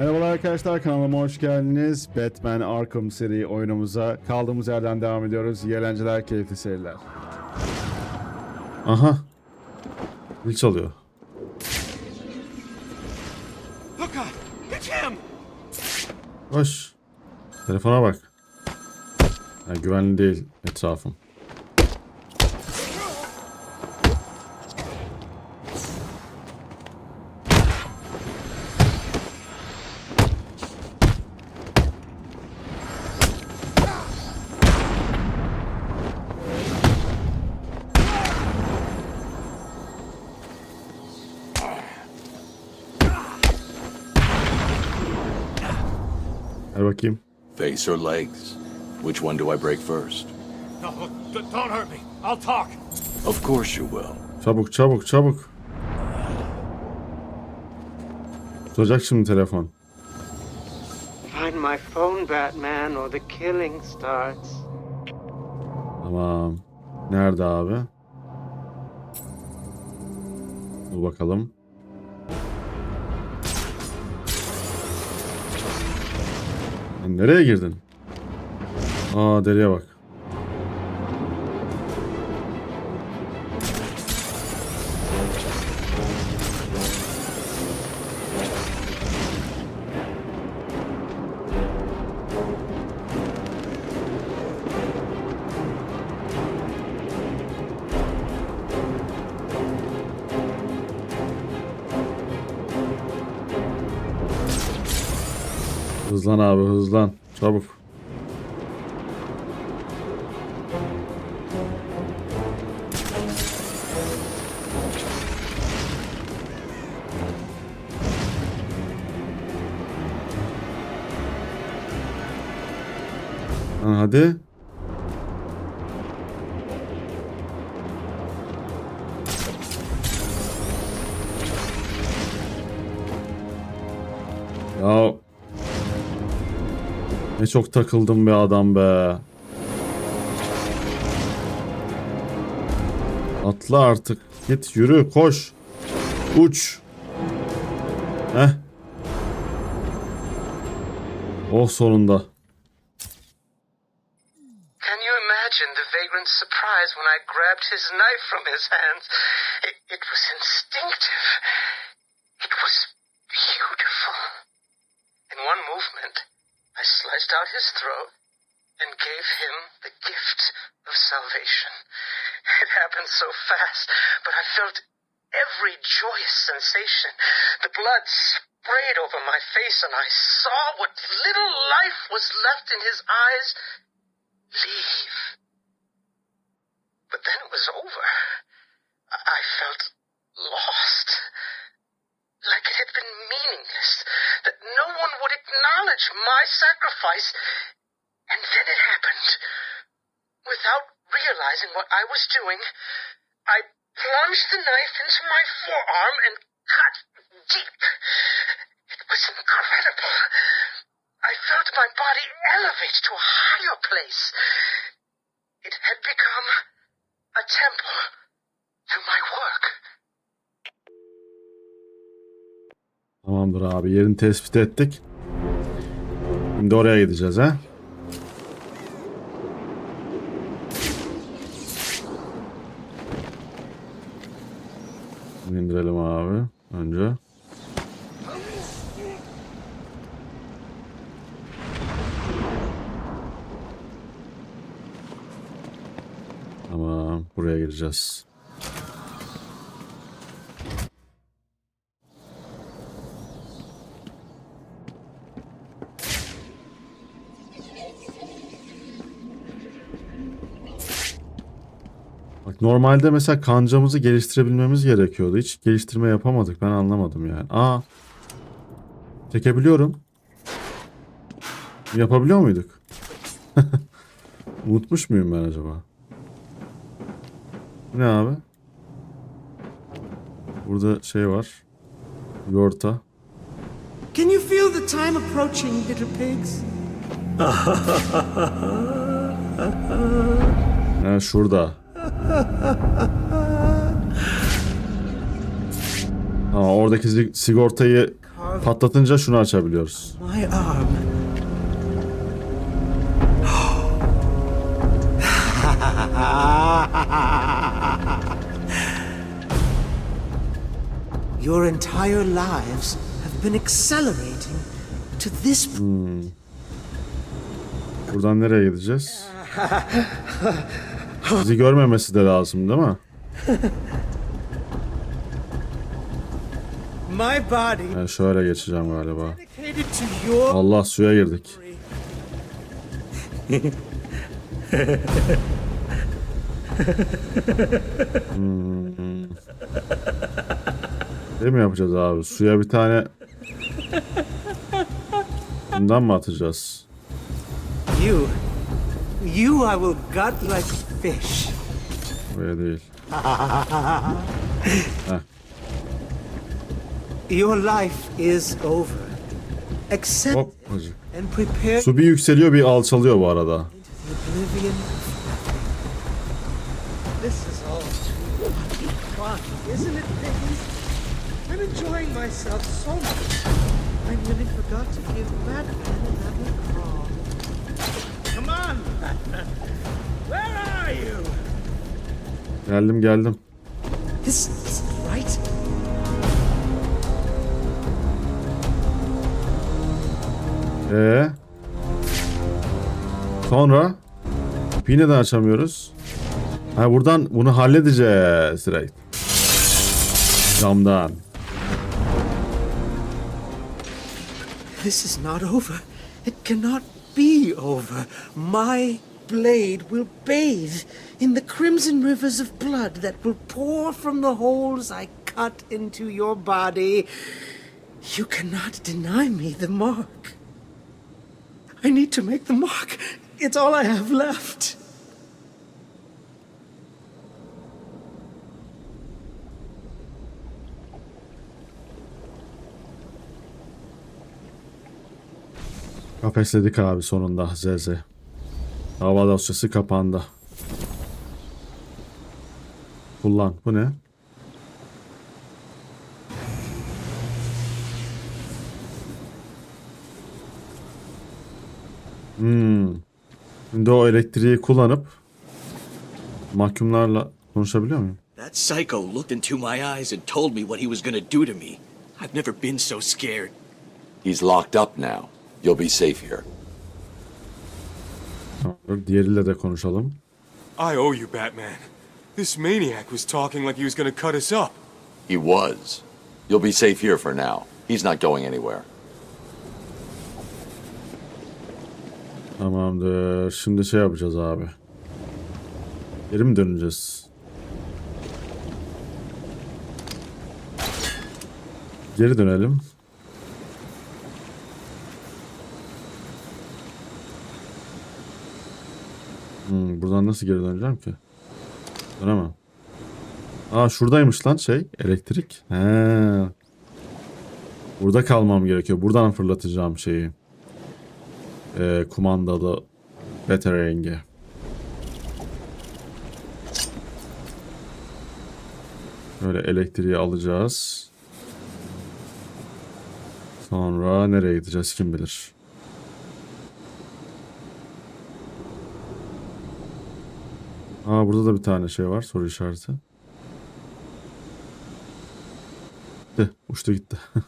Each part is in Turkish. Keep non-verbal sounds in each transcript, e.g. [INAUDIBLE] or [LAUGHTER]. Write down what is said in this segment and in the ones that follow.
Merhabalar arkadaşlar kanalıma hoş geldiniz. Batman Arkham seri oyunumuza kaldığımız yerden devam ediyoruz. İyi eğlenceler, keyifli seyirler. Aha. Zil çalıyor. Look! It's him! Hoş. Telefona bak. Ha, güvenli değil etrafım. Bakayım. Face or legs? Which one do I break first? No, don't hurt me. I'll talk. Of course you will. Çabuk çabuk çabuk. Tutacak şimdi telefon. Find my phone, Batman, or the killing starts. Tamam. Nerede abi? Dur bakalım. Lan Nereye girdin? Aa deriye bak. Hızlan abi hızlan. Çabuk. Lan hadi. Ya ne çok takıldım be adam be. Atla artık. Git yürü koş. Uç. Heh. Oh sonunda. Can you imagine the vagrant's surprise when I grabbed his knife from his hands? It, it was instinctive. It was beautiful. In one movement, I sliced out his throat and gave him the gift of salvation. It happened so fast, but I felt every joyous sensation. The blood sprayed over my face, and I saw what little life was left in his eyes leave. But then it was over. I I felt lost. Like it had been meaningless. That no one would acknowledge my sacrifice. And then it happened. Without realizing what I was doing, I plunged the knife into my forearm and cut deep. It was incredible. I felt my body elevate to a higher place. It had become a temple to my work. Tamamdır abi yerini tespit ettik. Şimdi oraya gideceğiz ha. İndirelim abi önce. Tamam buraya gireceğiz. Normalde mesela kancamızı geliştirebilmemiz gerekiyordu. Hiç geliştirme yapamadık. Ben anlamadım yani. Aa. Çekebiliyorum. Yapabiliyor muyduk? [LAUGHS] Unutmuş muyum ben acaba? Bu Ne abi? Burada şey var. Yorta. Can you feel the time approaching, little pigs? Ha şurada. [LAUGHS] Ha oradaki sigortayı Patlatınca şunu açabiliyoruz. [LAUGHS] Your entire lives have been accelerating to this Buradan nereye gideceğiz? [LAUGHS] [LAUGHS] Bizi görmemesi de lazım değil mi? My body Ben şöyle geçeceğim galiba. Allah suya girdik. Hmm. Şey mi yapacağız abi? Suya bir tane bundan mı atacağız? you. You I will gut like fish. Buraya değil. [LAUGHS] Your life is over. Accept Hop. hacı. and prepare Su bir yükseliyor bir alçalıyor bu arada. oblivion. This is all too fun, isn't it, Piggy? I'm enjoying myself so much. I nearly forgot to give Batman another Geldim geldim. This is right. Ee? Sonra? Bir neden açamıyoruz? Ha buradan bunu halledeceğiz direkt. Camdan. This is not over. It cannot be over. My blade will bathe in the crimson rivers of blood that will pour from the holes I cut into your body. You cannot deny me the mark. I need to make the mark. It's all I have left. Kafesledik abi sonunda Zeze. Dava dosyası kapandı. Kullan. Bu ne? Hmm. Şimdi o elektriği kullanıp mahkumlarla konuşabiliyor muyum? That psycho looked into my eyes and told me what he was gonna do to me. I've never been so scared. He's locked up now. You'll be safe here. Diğeriyle de konuşalım. I owe you, Batman. This maniac was talking like he was gonna cut us up. He was. You'll be safe here for now. He's not going anywhere. Tamamdır. Şimdi şey yapacağız abi. Geri mi döneceğiz? Geri dönelim. Hmm, buradan nasıl geri döneceğim ki? Dönemem. Aa şuradaymış lan şey elektrik. He. Burada kalmam gerekiyor. Buradan fırlatacağım şeyi e, kumandalı Batarangi. Böyle elektriği alacağız. Sonra nereye gideceğiz kim bilir. Aa burada da bir tane şey var soru işareti. Gitti, uçtu gitti. [LAUGHS]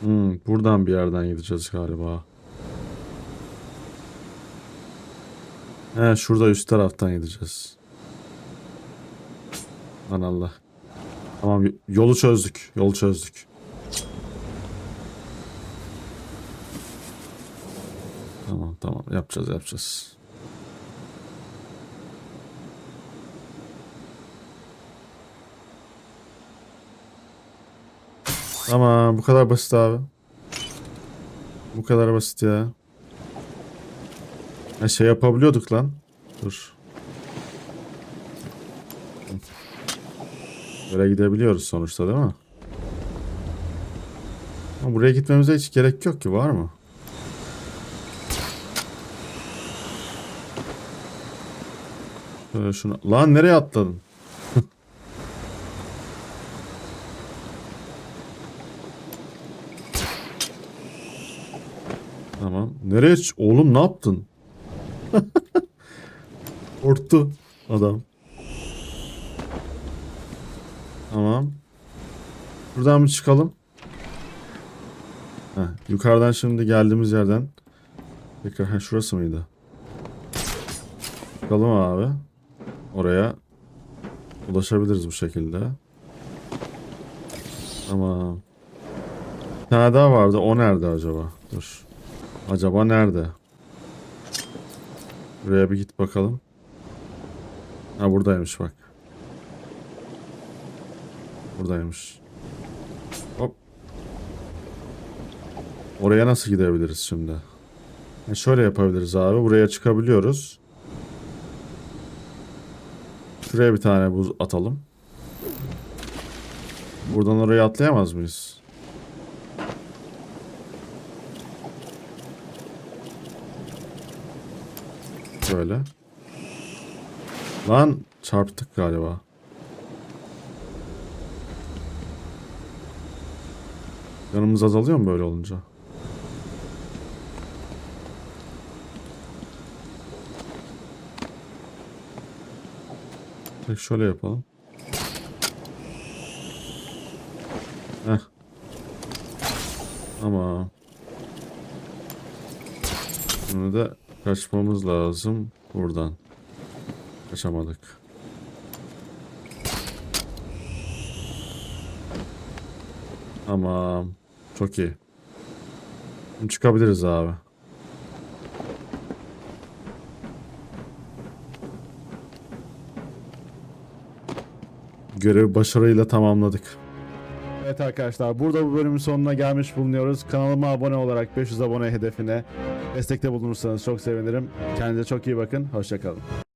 Hmm, buradan bir yerden gideceğiz galiba. He şurada üst taraftan gideceğiz. Lan Allah. Tamam yolu çözdük. Yolu çözdük. Tamam tamam yapacağız yapacağız. Tamam bu kadar basit abi. Bu kadar basit ya. Ha şey yapabiliyorduk lan. Dur. Böyle gidebiliyoruz sonuçta değil mi? Ama buraya gitmemize hiç gerek yok ki var mı? Şöyle şunu. Lan nereye atladın? Tamam. Nereye? Oğlum ne yaptın? [LAUGHS] Korktu adam. Tamam. Buradan mı çıkalım? Heh, yukarıdan şimdi geldiğimiz yerden. Tekrar ha şurası mıydı? Çıkalım abi. Oraya ulaşabiliriz bu şekilde. Tamam. Bir tane daha vardı. O nerede acaba? Dur. Acaba nerede? Buraya bir git bakalım. Ha buradaymış bak. Buradaymış. Hop. Oraya nasıl gidebiliriz şimdi? Ha, şöyle yapabiliriz abi. Buraya çıkabiliyoruz. Şuraya bir tane buz atalım. Buradan oraya atlayamaz mıyız? Böyle. Lan çarptık galiba. Yanımız azalıyor mu böyle olunca? Peki şöyle yapalım. Heh. Ama Şimdi de kaçmamız lazım buradan. Kaçamadık. Tamam. Çok iyi. Çıkabiliriz abi. Görevi başarıyla tamamladık. Evet arkadaşlar burada bu bölümün sonuna gelmiş bulunuyoruz. Kanalıma abone olarak 500 abone hedefine destekte bulunursanız çok sevinirim. Kendinize çok iyi bakın. Hoşçakalın.